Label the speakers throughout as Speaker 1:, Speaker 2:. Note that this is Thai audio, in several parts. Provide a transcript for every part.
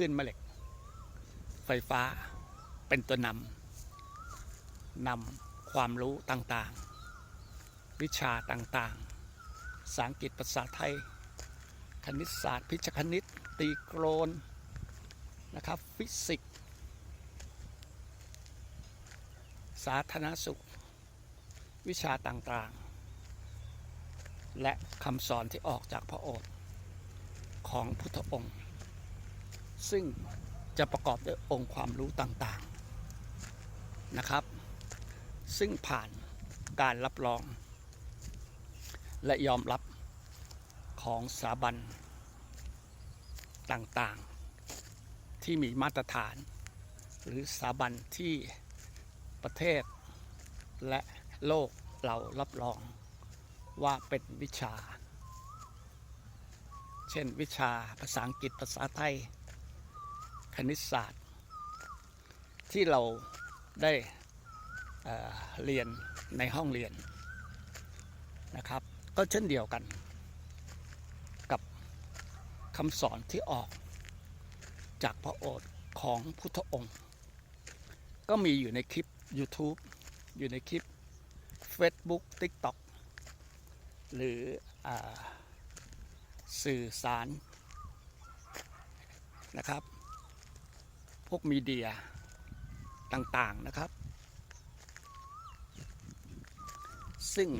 Speaker 1: ลื่นแม่เหล็ก ไฟฟ้าเป็นตัวนำนำความรู้ต่างๆ วิชาต่างๆภาษาอังกฤษภาษาไทย คณิตศาสตร์ พิชคณิต ตีโกรนนะครับ ฟิสิกส์สาธารณสุข วิชาต่างๆ และคำสอนที่ออกจากพระโอษฐ์ของพุทธองค์ ซึ่งจะประกอบด้วยองค์ความรู้ต่างๆนะครับ ซึ่งผ่านการรับรอง และยอมรับของสถาบันต่างๆ ที่มีมาตรฐาน หรือสถาบันที่ประเทศ และโลกเรารับรองว่าเป็นวิชา เช่นวิชาภาษาอังกฤษภาษาไทย คณิตศาสตร์ ที่เราได้เเรียนในห้องเรียนนะครับ ก็เช่นเดียวกัน กับคำสอนที่ออกจากพระโอษฐ์ของพุทธองค์ ก็มีอยู่ในคลิป YouTube อยู่ในคลิป Facebook TikTok หรืออสื่อสารนะครับ พวกมีเดียต่างๆนะครับ ซึ่ง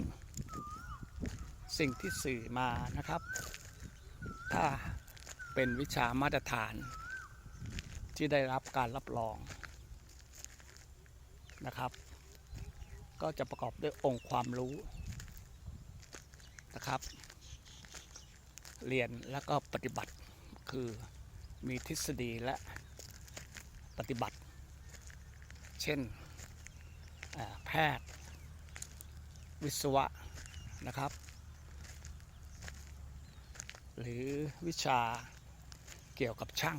Speaker 1: สิ่งที่สื่อมานะครับ ถ้าเป็นวิชามาตรฐานที่ได้รับการรับรองนะครับ ก็จะประกอบด้วยองค์ความรู้นะครับ เรียนแล้วก็ปฏิบัติคือมีทฤษฎีและ ปฏิบัติ เช่นอ่าแพทย์ วิศวะนะครับ หรือวิชาเกี่ยวกับช่าง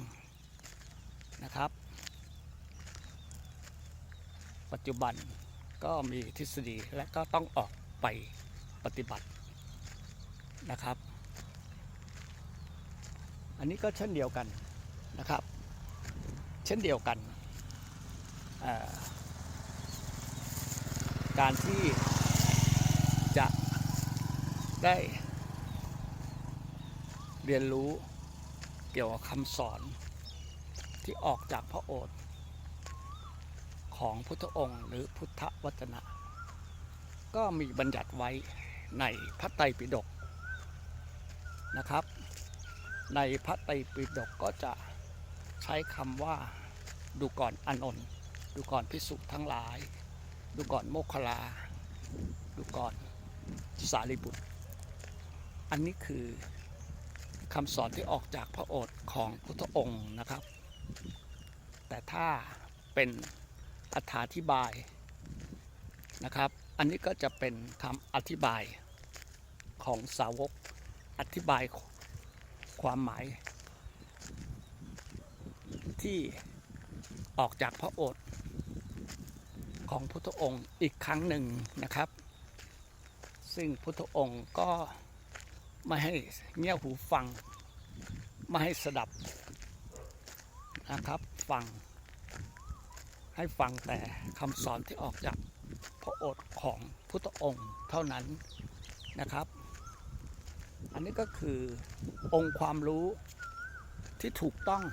Speaker 1: นะครับ ปัจจุบันก็มีทฤษฎีและก็ต้องออกไปปฏิบัตินะครับ อันนี้ก็เช่นเดียวกันนะครับเช่นเดียวกัน การที่จะได้เรียนรู้เกี่ยวกับคำสอนที่ออกจากพระโอษฐ์ของพุทธองค์หรือพุทธวจนะ ก็มีบัญญัติไว้ในพระไตรปิฎกนะครับ ในพระไตรปิฎกก็จะใช้คำว่า ดูก่อนอนนท์ดูก่อนพิสุทั้งหลาย ดูก่อนโมคคลลา ดูก่อนสารีบุตร อันนี้คือคำสอนที่ออกจากพระโอษฐ์ของพุทธองค์นะครับ แต่ถ้าเป็นอธิบายนะครับ อันนี้ก็จะเป็นคำอธิบายของสาวกอธิบายความหมายที่ ออกจากพระโอษฐ์ของพุทธองค์อีกครั้งหนึ่งนะครับ ซึ่งพุทธองค์ก็ไม่ให้เงี่ยหูฟัง ไม่ให้สดับนะครับฟัง ให้ฟังแต่คำสอนที่ออกจากพระโอษฐ์ของพุทธองค์เท่านั้นนะครับ อันนี้ก็คือองค์ความรู้ที่ถูกต้อง